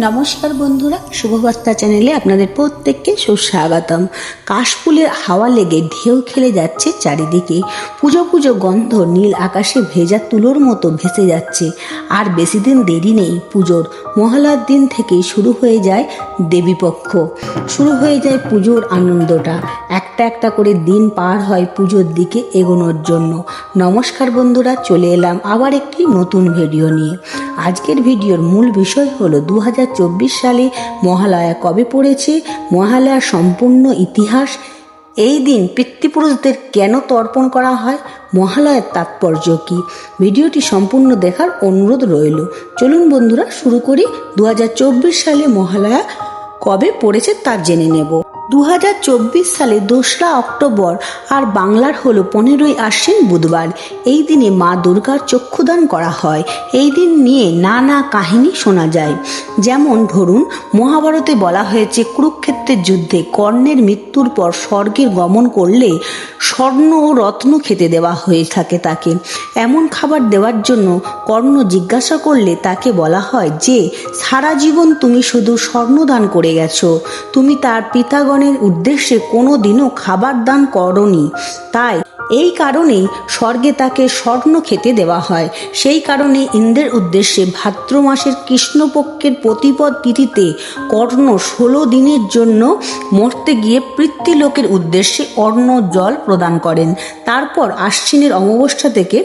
নমস্কার বন্ধুরা, শুভবার্তা চ্যানেলে আপনাদের প্রত্যেককে সুস্বাগতম। কাশফুলের হাওয়া লেগে ঢেউ খেলে যাচ্ছে চারিদিকে। পুজো পুজো গন্ধ নীল আকাশে ভেজা তুলোর মতো ভেসে যাচ্ছে। আর বেশি দিন দেরি নেই, পুজোর। মহালয়ার দিন থেকেই শুরু হয়ে যায় দেবীপক্ষ। শুরু হয়ে যায় পুজোর আনন্দটা। একটা একটা করে দিন পার হয় পুজোর দিকে এগোনোর জন্য। নমস্কার বন্ধুরা, চলে এলাম আবার একটি নতুন ভিডিও নিয়ে। আজকের ভিডিওর মূল বিষয় হলো দু হাজার চব্বিশ সালে মহালয়া কবে পড়েছে মহালয়ার সম্পূর্ণ ইতিহাস, এই দিন পিতৃপুরুষদের কেন তর্পণ করা হয়, মহালয়ার তাৎপর্য কী? ভিডিওটি সম্পূর্ণ দেখার অনুরোধ রইল। চলুন বন্ধুরা শুরু করি দু হাজার চব্বিশ সালে মহালয়া কবে পড়েছে তা জেনে নেব। দু হাজার চব্বিশ সালে দোসরা অক্টোবর আর বাংলার হলো পনেরোই আশ্বিন বুধবার। এই দিনে মা দুর্গার চক্ষুদান করা হয়। এই দিন নিয়ে নানা কাহিনী শোনা যায়। যেমন ধরুন, মহাভারতে বলা হয়েছে, কুরুক্ষেত্রের যুদ্ধে কর্ণের মৃত্যুর পর স্বর্গের গমন করলে স্বর্ণ ও রত্ন খেতে দেওয়া হয়ে থাকে তাকে। এমন খাবার দেওয়ার জন্য কর্ণ জিজ্ঞাসা করলে তাকে বলা হয় যে, সারা জীবন তুমি শুধু স্বর্ণদান করে গেছো। তুমি তার পিতাগণের উদ্দেশ্যে কোনো দিনও খাবার দান করনি। তাই এই কারণেই স্বর্গে তাকে স্বর্ণ খেতে দেওয়া হয়। সেই কারণে ইন্দ্রের উদ্দেশ্যে ভাদ্র মাসের কৃষ্ণপক্ষের প্রতিপদ তিথিতে কর্ণ ষোলো দিনের জন্য মরতে গিয়ে পৃথ্বীলোকের উদ্দেশ্যে অন্ন জল প্রদান করেন। তারপর আশ্বিনের অমাবস্যা থেকে,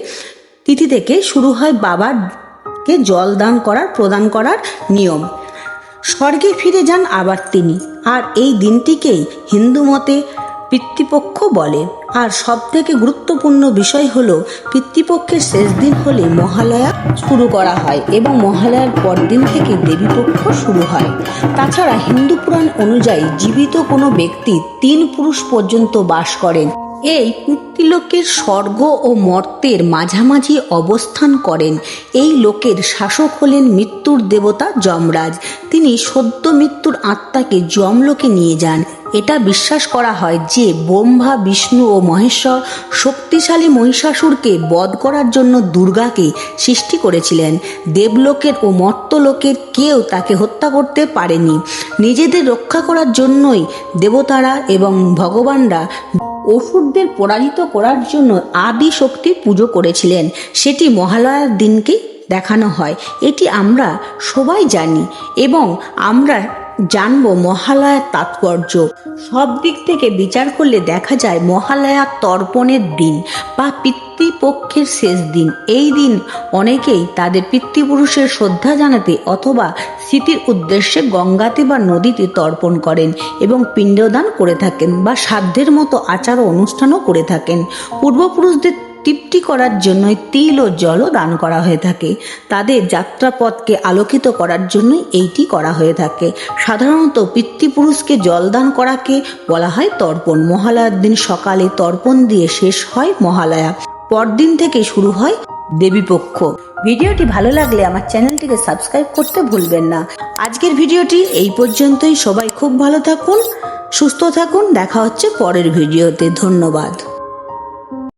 তিথি থেকে শুরু হয় বাবারকে জল দান করার, প্রদান করার নিয়ম। স্বর্গে ফিরে যান আবার তিনি। আর এই দিনটিকেই হিন্দু মতে পিতৃপক্ষ বলে। আর সব থেকে গুরুত্বপূর্ণ বিষয় হলো, পিতৃপক্ষের শেষ দিন হলে মহালয়া শুরু করা হয় এবং মহালয়ার পরদিন থেকে দেবীপক্ষ শুরু হয়। তাছাড়া হিন্দু পুরাণ অনুযায়ী জীবিত কোনো ব্যক্তি তিন পুরুষ পর্যন্ত বাস করেন। এই পিতৃলোকের স্বর্গ ও মর্তের মাঝামাঝি অবস্থান করেন। এই লোকের শাসক হলেন মৃত্যুর দেবতা যমরাজ। তিনি সদ্য মৃত্যুর আত্মাকে যমলোকে নিয়ে যান। এটা বিশ্বাস করা হয় যে ব্রহ্মা, বিষ্ণু ও মহেশ্বর শক্তিশালী মহিষাসুরকে বধ করার জন্য দুর্গাকে সৃষ্টি করেছিলেন। দেবলোকের ও মর্তলোকের কেউ তাকে হত্যা করতে পারেনি। নিজেদের রক্ষা করার জন্যই দেবতারা এবং ভগবানরা অসুরদের পরাজিত করার জন্য আদি শক্তির পুজো করেছিলেন। সেটি মহালয়ার দিনকেই দেখানো হয়। এটি আমরা সবাই জানি এবং আমরা জানব মহালয়ার তাৎপর্য। সব দিক থেকে বিচার করলে দেখা যায় মহালয়া তর্পণের দিন বা পিতৃপক্ষের শেষ দিন। এই দিন অনেকেই তাদের পিতৃপুরুষের শ্রদ্ধা জানাতে অথবা স্মৃতির উদ্দেশ্যে গঙ্গাতে বা নদীতে তর্পণ করেন এবং পিণ্ডদান করে থাকেন বা সাধ্যের মতো আচার অনুষ্ঠানও করে থাকেন। পূর্বপুরুষদের তৃপ্তি করার জন্যই তিল ও জলও দান করা হয়ে থাকে। তাদের যাত্রাপথকে আলোকিত করার জন্যই এইটি করা হয়ে থাকে। সাধারণত পিতৃপুরুষকে জল দান করাকে বলা হয় তর্পণ। মহালয়ার দিন সকালে তর্পণ দিয়ে শেষ হয় মহালয়া। পরদিন থেকে শুরু হয় দেবীপক্ষ। ভিডিওটি ভালো লাগলে আমার চ্যানেলটিকে সাবস্ক্রাইব করতে ভুলবেন না। আজকের ভিডিওটি এই পর্যন্তই। সবাই খুব ভালো থাকুন, সুস্থ থাকুন। দেখা হচ্ছে পরের ভিডিওতে। ধন্যবাদ।